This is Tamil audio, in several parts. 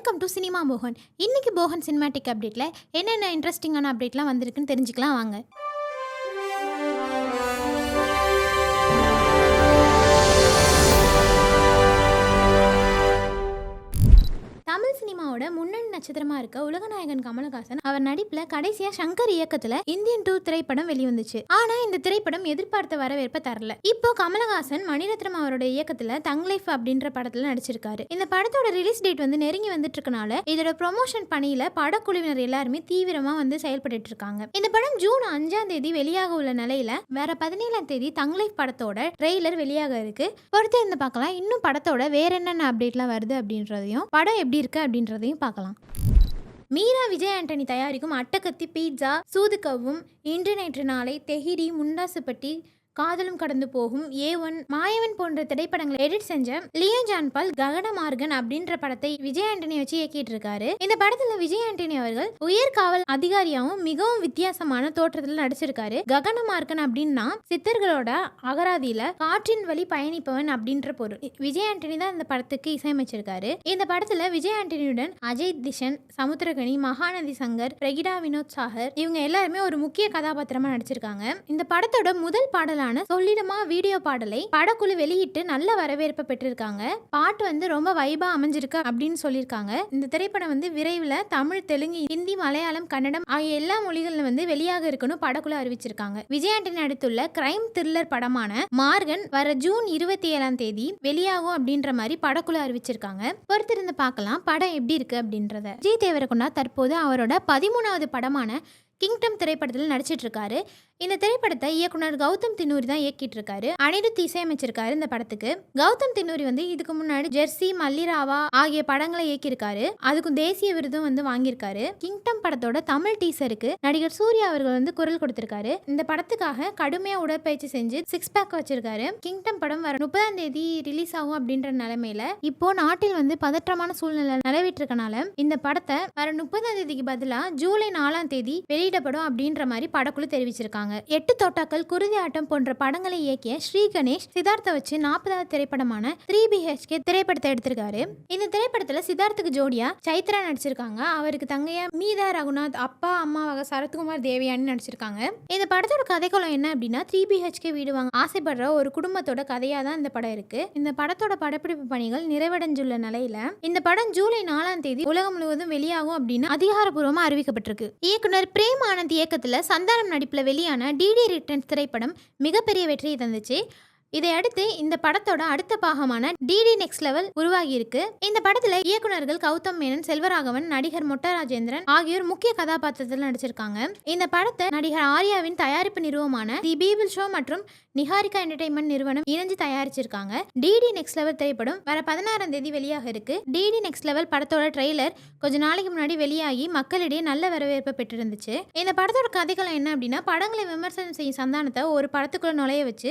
வெல்கம் டு சினிமா மோகன் இன்னைக்கு போகன் சினிமாட்டிக் அப்டேட்ல என்னென்ன இன்ட்ரெஸ்டிங்கான அப்டேட்லாம் வந்திருக்குன்னு தெரிஞ்சுக்கலாம் வாங்க. தமிழ் சினிமாவோட முன்னணி நட்சத்திரமா இருக்க உலகநாயகன் கமலஹாசன் அவர் நடிப்புல கடைசியா சங்கர் இயக்கத்துல இந்தியன் டூ திரைப்படம் வெளிவந்துச்சு. ஆனா இந்த திரைப்படம் எதிர்பார்த்த வரவேற்பை தரல. இப்போ கமலஹாசன் மணிரத்னம் அவரோட இயக்கத்துல தங் லைஃப் அப்படின்ற படத்துல நடிச்சிருக்காரு. இந்த படத்தோட ரிலீஸ் டேட் வந்து நெருங்கி வந்துட்டு இருக்கனால இதோட ப்ரொமோஷன் பணியில படக்குழுவினர் எல்லாருமே தீவிரமா வந்து செயல்பட்டு இருக்காங்க இந்த படம் ஜூன் அஞ்சாம் தேதி வெளியாக உள்ள நிலையில வேற பதினேழாம் தேதி தங் லைஃப் படத்தோட ட்ரெய்லர் வெளியாக இருக்கு. பொறுத்து இருந்து பார்க்கலாம் இன்னும் படத்தோட வேற என்னென்ன அப்டேட்லாம் வருது அப்படின்றதையும் படம் எப்படி இருக்கு அப்படின்றதையும் பார்க்கலாம். மீரா விஜய் ஆண்டனி தயாரிக்கும் அட்டகத்தி பீட்சா சூதுக்கவும் இன்று நேற்று நாளை தெஹிரி முண்டாசுப்பட்டி காதலும் கடந்து போகும் ஏ ஒன் மாயவன் போன்ற திரைப்படங்களை எடிட் செஞ்ச லியோ ஜான்பால் ககன மார்கன் அப்படின்ற படத்தை விஜய் ஆண்டனி வச்சு இயக்கிட்டு இருக்காரு இந்த படத்துல விஜய் ஆண்டனி அவர்கள் உயர் காவல் அதிகாரியாவும் மிகவும் வித்தியாசமான தோற்றத்தில் நடிச்சிருக்காரு. ககன மார்கன் அப்படின்னா சித்தர்களோட அகராதியில காற்றின் வழி பயணிப்பவன் அப்படின்ற பொருள். விஜய் ஆண்டனி தான் இந்த படத்துக்கு இசையமைச்சிருக்காரு. இந்த படத்துல விஜய் ஆண்டனியுடன் அஜய் திஷன் சமுத்திரகனி மகாநதி சங்கர் பிரகிடா வினோத் சாகர் இவங்க எல்லாருமே ஒரு முக்கிய கதாபாத்திரமா நடிச்சிருக்காங்க. இந்த படத்தோட முதல் பாடலான சொல்லிடுமா வீடியோ பாடலை படக்குழு வெளியிட்டு நல்ல வரவேற்பை பெற்றிருக்காங்க. பாட்டு வந்து ரொம்ப வைபா அமைஞ்சிருக்கு அப்படின்னு சொல்லியிருக்காங்க. இந்த திரைப்படம் வந்து விரைவில் தமிழ் தெலுங்கு ஹிந்தி மலையாளம் கன்னடம் ஆகிய எல்லா மொழிகளில் வந்து வெளியாக இருக்குன்னு படக்குழு அறிவிச்சிருக்காங்க. விஜய் ஆண்டனி நடித்துள்ள கிரைம் த்ரில்லர் படமான மார்கன் வர ஜூன் இருபத்தி ஏழாம் தேதி வெளியாகும் அப்படின்ற மாதிரி படக்குழு அறிவிச்சிருக்காங்க. பொறுத்திருந்து பார்க்கலாம் படம் எப்படி இருக்கு அப்படின்றத. விஜய் தேவரகுண்டா தற்போது அவரோட பதிமூணாவது படமான கிங்டம் திரைப்படத்தில் நடிச்சிட்டு இருக்காரு இந்த திரைப்படத்தை இயக்குனர் கௌதம் தின்னூரி தான் இயக்கிட்டு இருக்காரு அனிருத் இசையமைச்சிருக்காரு இந்த படத்துக்கு. கௌதம் தின்னூரி வந்து இதுக்கு முன்னாடி ஜெர்சி மல்லிராவா ஆகிய படங்களை இயக்கியிருக்காரு அதுக்கும் தேசிய விருதும் வந்து வாங்கியிருக்காரு. கிங்டம் படத்தோட தமிழ் டீசருக்கு நடிகர் சூர்யா அவர்கள் வந்து குரல் கொடுத்திருக்காரு. இந்த படத்துக்காக கடுமையா உடற்பயிற்சி செஞ்சு சிக்ஸ் பேக் வச்சிருக்காரு. கிங்டம் படம் வர முப்பதாம் தேதி ரிலீஸ் ஆகும் அப்படின்ற நிலைமையில இப்போ நாட்டில் வந்து பதற்றமான சூழ்நிலை நிலவிட்டு இருக்கனால இந்த படத்தை வர முப்பதாம் தேதிக்கு பதிலாக ஜூலை நாலாம் தேதி வெளியிடப்படும் அப்படின்ற மாதிரி படக்குழு தெரிவிச்சிருக்காங்க. எட்டு தோட்டாக்கள் குருதி ஆட்டம் போன்ற படங்களை இயக்கிய ஸ்ரீ கணேஷ் சித்தார்த்தை வச்சு நாற்பதாவது திரைப்படமான த்ரீ பிஹெச்கே திரைப்படத்தை எடுத்திருக்காரு. இந்த திரைப்படத்துல சித்தார்த்துக்கு ஜோடியா சைத்ரா நடிச்சிருக்காங்க. அவருக்கு தங்கையா மீதா ரகுநாத் அப்பா அம்மாவாக சரத்குமார் தேவயானி நடிச்சிருக்காங்க. இந்த படத்தோட கதைக்குளம் என்ன அப்படின்னா த்ரீ பிஹெச்கே வீடு வாங்க ஆசைப்படுற ஒரு குடும்பத்தோட கதையா தான் இந்த படம் இருக்கு. இந்த படத்தோட படப்பிடிப்பு பணிகள் நிறைவடைஞ்சுள்ள நிலையில இந்த படம் ஜூலை நாலாம் தேதி உலகம் முழுவதும் வெளியாகும் அப்படின்னு அதிகாரப்பூர்வமா அறிவிக்கப்பட்டிருக்கு. இயக்குனர் பிரேம் ஆனந்த் இயக்கத்தில் சந்தானம் நடிப்புல வெளியான டிடி ரிட்டர்ன்ஸ் திரைப்படம் மிகப்பெரிய வெற்றியை தந்துச்சு. இதையடுத்து இந்த படத்தோட அடுத்த பாகமான டிடி நெக்ஸ்ட் லெவல் உருவாகியிருக்கு. இந்த படத்துல இயக்குனர்கள் கௌதம் மேனன் செல்வராகவன் நடிகர் மொட்டராஜேந்திரன் ஆகியோர் முக்கிய கதாபாத்திரத்தில் நடிச்சிருக்காங்க. இந்த படத்தை நடிகர் ஆர்யாவின் தயாரிப்பு நிறுவனமான தி பீபிள் ஷோ மற்றும் நிஹாரிகா என்டர்டைன்மெண்ட் நிறுவனம் இணைஞ்சு தயாரிச்சிருக்காங்க. டிடி நெக்ஸ்ட் லெவல் திரைப்படம் வர பதினாறாம் தேதி வெளியாக இருக்கு. டிடி நெக்ஸ்ட் லெவல் படத்தோட ட்ரெய்லர் கொஞ்ச நாளைக்கு முன்னாடி வெளியாகி மக்களிடையே நல்ல வரவேற்பை பெற்றிருந்துச்சு. இந்த படத்தோட கதைகள் என்ன அப்படின்னா படங்களை விமர்சனம் செய்யும் சந்தானத்தை ஒரு படத்துக்குள்ள நுழைய வச்சு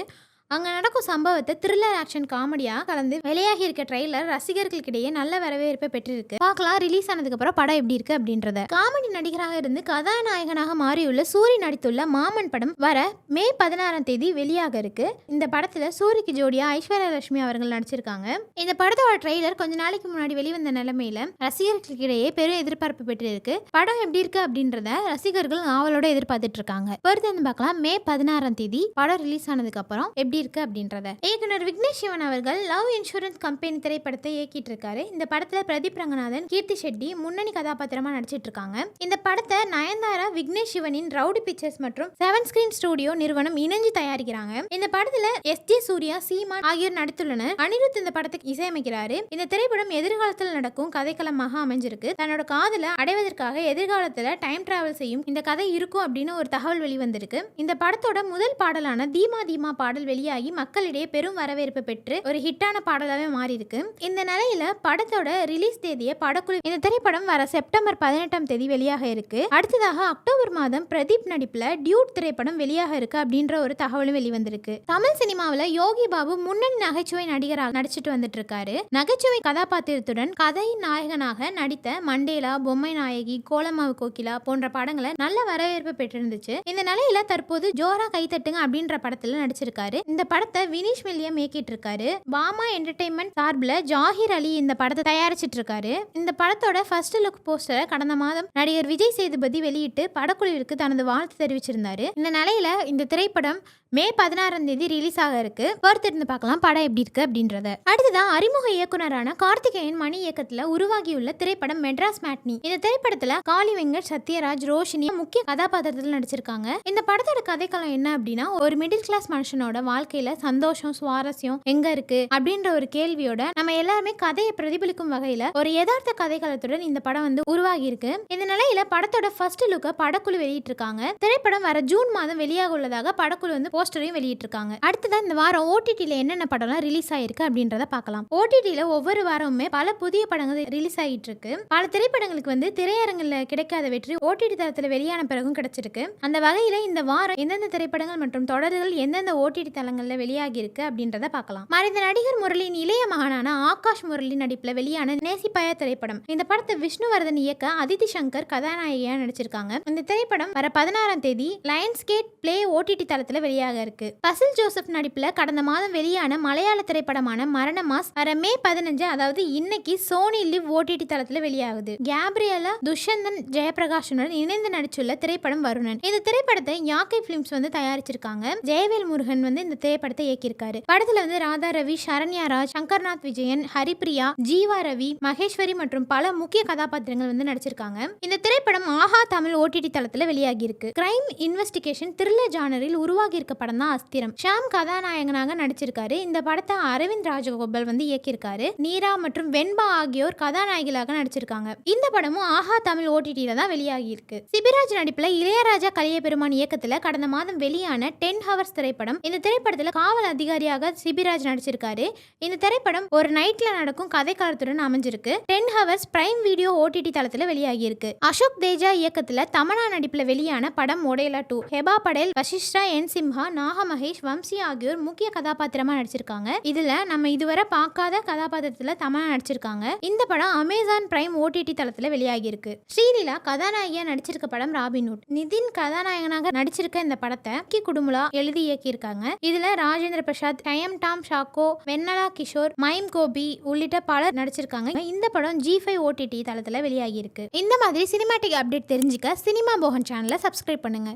அங்கே நடக்கும் சம்பவத்தை த்ரில்லர் ஆக்ஷன் காமெடியாக கலந்து வெளியாகி இருக்க ட்ரெய்லர் ரசிகர்களுக்கிடையே நல்ல வரவேற்பை பெற்றிருக்கு. பார்க்கலாம் ரிலீஸ் ஆனதுக்கு அப்புறம் படம் எப்படி இருக்கு அப்படின்றத. காமெடி நடிகராக இருந்து கதாநாயகனாக மாறியுள்ள சூரி நடித்துள்ள மாமன் படம் வர மே பதினாறாம் தேதி வெளியாக இருக்கு. இந்த படத்துல சூரிக்கு ஜோடியா ஐஸ்வர்யா லட்சுமி அவர்கள் நடிச்சிருக்காங்க. இந்த படத்தோட ட்ரெய்லர் கொஞ்ச நாளைக்கு முன்னாடி வெளிவந்த நிலைமையில ரசிகர்களுக்கிடையே பெரும் எதிர்பார்ப்பு பெற்றிருக்கு. படம் எப்படி இருக்கு அப்படின்றத ரசிகர்கள் ஆவலோட எதிர்பார்த்துட்டு இருக்காங்க. பொறுத்து வந்து பார்க்கலாம் மே பதினாறாம் தேதி படம் ரிலீஸ் ஆனதுக்கு அப்புறம் எப்படி இருக்கு அப்படின்றத. இயக்குனர் விக்னேஷ் சிவன் அவர்கள் லவ் இன்சூரன்ஸ் கம்பெனி திரைப்படத்தை இயக்கிட்டு இருக்காரு இந்த படத்துல பிரதீப் ரங்கநாதன் கீர்த்தி ஷெட்டி முன்னணி கதாபாத்திரமா நடிச்சிட்டு இருக்காங்க இந்த படத்தை நயன்தாரா விக்னேஷ் சிவனின் ரவுடி பிக்சர்ஸ் மற்றும் செவன் ஸ்கிரீன் ஸ்டுடியோ நிறுவனம் இணைஞ்சு தயாரிக்கிறாங்க. இந்த படத்தில் எஸ் ஜே சூர்யா சீமான் ஆகியோர் நடித்துள்ளனர். அனிருத் இந்த படத்துக்கு இசையமைக்கிறாரு. இந்த திரைப்படம் எதிர்காலத்தில் நடக்கும் கதைக்களமாக அமைஞ்சிருக்கு. தன்னோட காதல அடைவதற்காக எதிர்காலத்துல டைம் டிராவல் செய்யும் இந்த கதை இருக்கும் அப்படின்னு ஒரு தகவல் வெளிவந்திருக்கு. இந்த படத்தோட முதல் பாடலான தீமா தீமா பாடல் வெளியே மக்களிடையே பெரும் வரவேற்பு பெற்று ஒரு ஹிட்டான பாடலாகவே மாறி இருக்கு இந்த நிலையில படத்தோட ரிலீஸ் தேதியை படக்குழு இந்த திரைப்படம் வர செப்டம்பர் பதினெட்டாம் தேதி வெளியாக இருக்கு. அடுத்ததாக அக்டோபர் மாதம் பிரதீப் நடிப்புல டியூட் திரைப்படம் வெளியாக இருக்கு அப்படின்ற ஒரு தகவலும் வெளிவந்திருக்கு. தமிழ் சினிமாவில் யோகி பாபு முன்னணி நகைச்சுவை நடிகராக நடிச்சிட்டு வந்துட்டு இருக்காரு நகைச்சுவை கதாபாத்திரத்துடன் கதையின் நாயகனாக நடித்த மண்டேலா பொம்மை நாயகி கோலமாவு கோகிலா போன்ற படங்களை நல்ல வரவேற்பு பெற்றிருந்துச்சு. இந்த நிலையில தற்போது ஜோரா கைத்தட்டுங்க அப்படின்ற படத்துல நடிச்சிருக்காரு. இந்த இந்த படத்தை வினிஷ் வில்லியம் இயக்கிட்டு இருக்காரு பாமா என்டர்டைன்மெண்ட் சார்பில் ஜாகிர் அலி இந்த படத்தை தயாரிச்சிட்டு இருக்காரு இந்த படத்தோட ஃபர்ஸ்ட் லுக் போஸ்டரை கடந்த மாதம் நடிகர் விஜய் சேதுபதி வெளியிட்டு படக்குழுவிற்கு தனது வாழ்த்து தெரிவிச்சிருந்தாரு. இந்த நிலையில இந்த திரைப்படம் மே பதினாறாம் தேதி ரிலீஸ் ஆக இருக்கு. பொறுத்திருந்து பார்க்கலாம் படம் எப்படி இருக்கு அப்படின்றத. அடுத்ததான் அறிமுக இயக்குனரான கார்த்திகேயன் மணி இயக்கத்துல உருவாகியுள்ள திரைப்படம் மெட்ராஸ் மேட்னி. இந்த திரைப்படத்துல காளி வெங்கட் சத்யராஜ் ரோஷினி முக்கிய கதாபாத்திரத்தில் நடிச்சிருக்காங்க. இந்த படத்தோட கதைக்களம் என்ன அப்படின்னா ஒரு மிடில் கிளாஸ் மனுஷனோட வாழ்க்கையில சந்தோஷம் சுவாரஸ்யம் எங்க இருக்கு அப்படின்ற ஒரு கேள்வியோட நம்ம எல்லாருமே கதையை பிரதிபலிக்கும் வகையில ஒரு யதார்த்த கதைகளத்துடன் இந்த படம் வந்து உருவாகி இருக்கு. இந்த நிலையில படத்தோட ஃபர்ஸ்ட் லுக்க படக்குழு வெளியிட்டிருக்காங்க. திரைப்படம் வர ஜூன் மாதம் வெளியாக உள்ளதாக படக்குழு வந்து போஸ்டரையும் வெளியிட்டு இருக்காங்க அடுத்ததான் இந்த வாரம் ஓடிடியில என்னென்ன படம்லாம் ரிலீஸ் ஆயிருக்கு அப்படின்றத பார்க்கலாம். ஓடிடியில ஒவ்வொரு வாரமுமே பல புதிய படங்கள் ரிலீஸ் ஆகிட்டு இருக்கு. பல திரைப்படங்களுக்கு வந்து திரையரங்கில் கிடைக்காத வெற்றி ஓடிடி தளத்தில் வெளியான பிறகும் கிடைச்சிருக்கு. அந்த வகையில் இந்த வாரம் எந்தெந்த திரைப்படங்கள் மற்றும் தொடர்கள் எந்தெந்த ஓடிடி தளங்களில் காலங்களில் வெளியாகியிருக்கு அப்படின்றத பார்க்கலாம். மறைந்த நடிகர் முரளியின் இளைய மகனான ஆகாஷ் முரளி நடிப்பில் வெளியான நேசிப்பாய திரைப்படம். இந்த படத்தை விஷ்ணுவர்தன் இயக்க அதிதி சங்கர் கதாநாயகியாக நடிச்சிருக்காங்க. இந்த திரைப்படம் வர பதினாறாம் தேதி லயன்ஸ் கேட் பிளே ஓடிடி தளத்தில் வெளியாக இருக்கு. பசில் ஜோசப் நடிப்பில் கடந்த மாதம் வெளியான மலையாள திரைப்படமான மரண மாஸ் வர மே பதினஞ்சு அதாவது இன்னைக்கு சோனி லிவ் ஓடிடி தளத்தில் வெளியாகுது. கேப்ரியலா துஷந்தன் ஜெயபிரகாஷனுடன் இணைந்து நடிச்சுள்ள திரைப்படம் வருணன். இந்த திரைப்படத்தை யாக்கை பிலிம்ஸ் வந்து தயாரிச்சிருக்காங்க. ஜெயவேல் முருகன் வந்து இந்த திரைப்படத்தை இயக்கியிருக்காரு. படத்துல வந்து ராதா ரவி சரண்யா ராஜ் சங்கர்நாத் விஜயன் ஹரிப்ரியா ஜீவா ரவி மகேஸ்வரி மற்றும் பல முக்கிய கதாபாத்திரங்கள் வந்து நடிச்சிருக்காங்க. இந்த திரைப்படம் ஆஹா தமிழ் ஓடிடி தளத்துல வெளியாகி இருக்கு கிரைம் இன்வெஸ்டிகேஷன் த்ரில்லர் ஜானரில் உருவாகி இருக்க படம் தான் அஸ்திரம். ஷாம் கதாநாயகனாக நடிச்சிருக்காரு. இந்த படத்தை அரவிந்த் ராஜகோபால் வந்து இயக்கியிருக்காரு. நீரா மற்றும் வெண்பா ஆகியோர் கதாநாயகிகளாக நடிச்சிருக்காங்க. இந்த படமும் ஆஹா தமிழ் ஓடிடியில தான் வெளியாகி இருக்கு சிபிராஜ் நடிப்புல இளையராஜா கலியபெருமான் இயக்கத்துல கடந்த மாதம் வெளியான டென் ஹவர்ஸ் திரைப்படம். இந்த திரைப்படம் திரைப்படத்தில் காவல் அதிகாரியாக சிபிராஜ் நடிச்சிருக்காரு. இந்த திரைப்படம் ஒரு நைட்ல நடக்கும் கதைக்காலத்துடன் அமைஞ்சிருக்கு. Ten Hours Prime Video OTT தளத்தில் வெளியாகி இருக்கு அசோக் தேஜா இயக்கத்தில் தமனா நடிப்பில் வெளியான படம் ஒடேலா டூ. ஹெபா படேல் வசிஷ்டா என் சிம்ஹா நாக மகேஷ் வம்சி ஆகியோர் முக்கிய கதாபாத்திரமா நடிச்சிருக்காங்க. இதுல நம்ம இதுவரை பார்க்காத கதாபாத்திரத்தில் தமனா நடிச்சிருக்காங்க. இந்த படம் அமேசான் பிரைம் ஓடிடி தளத்தில் வெளியாகி இருக்கு ஸ்ரீலீலா கதாநாயகியா நடிச்சிருக்க படம் ராபின்ஹுட் நிதின் கதாநாயகனாக நடிச்சிருக்க இந்த படத்தை கி குடுமுலா எழுதி இயக்கியிருக்காங்க. இதுல ராஜேந்திர பிரசாத் டயம் டாம் ஷாக்கோ வெண்ணலா கிஷோர் மைம் கோபி உள்ளிட்ட பலர் நடிச்சிருக்காங்க. இந்த படம் ஜி ஃபைவ் ஓடிடி தளத்தில் வெளியாகி இருக்கு இந்த மாதிரி சினிமாட்டிக் அப்டேட் தெரிஞ்சுக்க சினிமா மோகன் சேனலை சப்ஸ்கிரைப் பண்ணுங்க.